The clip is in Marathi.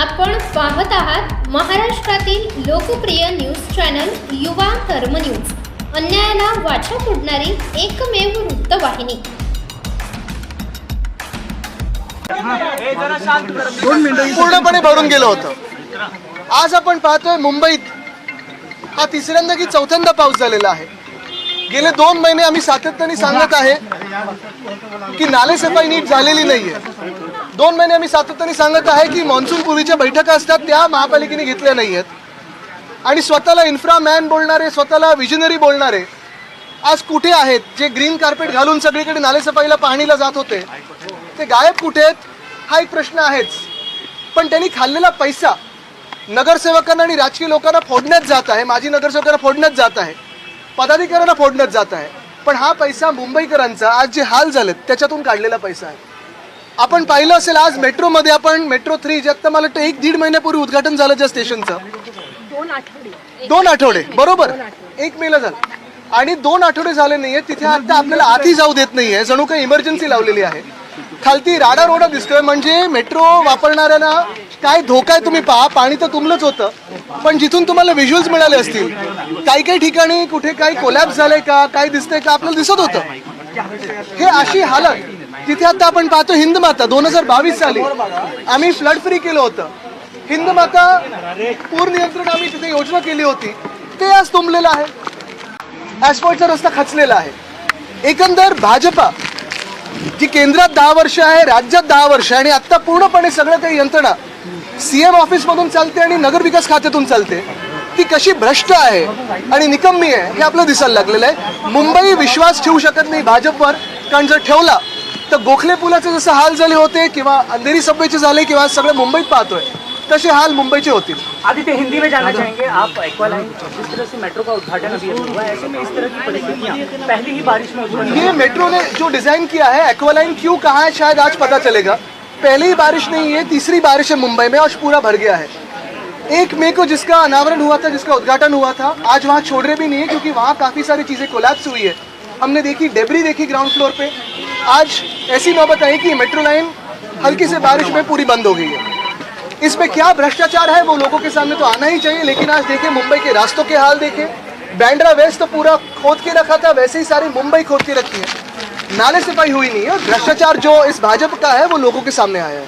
आपण पाहत आहात महाराष्ट्रातील लोकप्रिय न्यूज चॅनल युवा कर्म न्यूज. अन्यायाला वाचा फोडणारी एकमेव वृत्तवाहिनी. पूर्णपणे भरून गेलं होतं. आज आपण पाहतोय मुंबईत हा तिसऱ्यांदा की चौथ्यांदा पाऊस झालेला आहे. गेले दोन महिने आम्ही सातत्याने सांगत आहे की नालेसफाई नीट झालेली नाहीये. दोन महिने आम्ही सातत्याने सांगत आहे की मान्सून पूर्वीच्या बैठका असतात त्या महापालिकेने घेतल्या नाही आहेत आणि स्वतःला इन्फ्रा मॅन बोलणारे स्वतःला विजनरी बोलणारे आज कुठे आहेत? जे ग्रीन कार्पेट घालून सगळीकडे नालेसफाईला पाहणीला जात होते ते गायब कुठे आहेत? हा एक प्रश्न आहेच. पण त्यांनी खाल्लेला पैसा नगरसेवकांना आणि राजकीय लोकांना फोडण्यात जात आहे. माजी नगरसेवकांना फोडण्यात जात आहे. पदाधिकाऱ्यांना फोडण्यात जात आहे. पण हा पैसा मुंबईकरांचा आज जे हाल झालेत त्याच्यातून काढलेला पैसा आहे. आपण पाहिलं असेल आज मेट्रोमध्ये आपण मेट्रो थ्री जे आत्ता मला वाटतं एक दीड महिन्यापूर्वी उद्घाटन झालं ज्या स्टेशनचं दोन आठवडे. बरोबर. एक मेला झालं. आणि दोन आठवडे झाले नाहीये तिथे आता आपल्याला आधी जाऊ देत नाहीये. जणू काही इमर्जन्सी लावलेली आहे. खालती राडा रोडा दिसतोय म्हणजे मेट्रो वापरणाऱ्यांना काय धोका आहे तुम्ही पहा. पाणी तर तुमलंच होतं. पण जिथून तुम्हाला व्हिज्युअल्स मिळाले असतील काही काही ठिकाणी कुठे काही कोलॅप्स झालंय का काय दिसतंय का आपल्याला दिसत होतं. हे अशी हालत. तिथे आता आपण पाहतो हिंद माता दोन हजार बावीस साली. आम्ही फ्लड फ्री केलं होतं. हिंद माता पूर नियंत्रण आम्ही तिथे योजना केली होती. ते आज तुंबलेलं आहे. ऍस्फॉल्टचा रस्ता खचलेला आहे. एकंदर भाजपा जी केंद्रात दहा वर्ष आहे राज्यात दहा वर्ष आहे आणि आता पूर्णपणे सगळं काही यंत्रणा सीएम ऑफिस मधून चालते आणि नगरविकास खात्यातून चालते. ती कशी भ्रष्ट आहे आणि निकम्मी आहे हे आपलं दिसायला लागलेलं आहे. मुंबई विश्वास ठेवू शकत नाही भाजपवर कारण जर ठेवला तर गोखले पुलाचे जसं हाल झाले होते किंवा अंधेरी सबवेचे झाले किंवा आज सगळं मुंबईत पाहतोय तसे हाल मुंबईचे होतील. आदित्य हिंदी में जानना चाहेंगे. आप एक्वालाइन जिस तरह से मेट्रो का उद्घाटन अभी हुआ है ऐसे में इस तरह की परिस्थितियाँ पहली ही बारिश में ये मेट्रो ने जो डिज़ाइन किया है एक्वालाइन क्यों कहा है शायद आज पता चलेगा। पहली ही बारिश नहीं है तीसरी बारिश है मुंबई में और पूरा भर गया है। एक मई को जिसका अनावरण हुआ था जिसका उद्घाटन हुआ था आज वहाँ छोड़ रहे भी नहीं है क्योंकि वहाँ काफ़ी सारी चीज़ें कोलैप्स हुई है। हमने देखी डेबरी देखी ग्राउंड फ्लोर पे। आज ऐसी नौबत आई कि मेट्रो लाइन हल्की से बारिश में पूरी बंद हो गई है। इसमें क्या भ्रष्टाचार है वो लोगों के सामने तो आना ही चाहिए, लेकिन आज देखें मुंबई के रास्तों के हाल देखें। बैंड्रा वेस्ट तो पूरा खोद के रखा था, वैसे ही सारी मुंबई खोद के रखी है। नाले सफ़ाई हुई नहीं है और भ्रष्टाचार जो इस भाजपा का है वो लोगों के सामने आया है।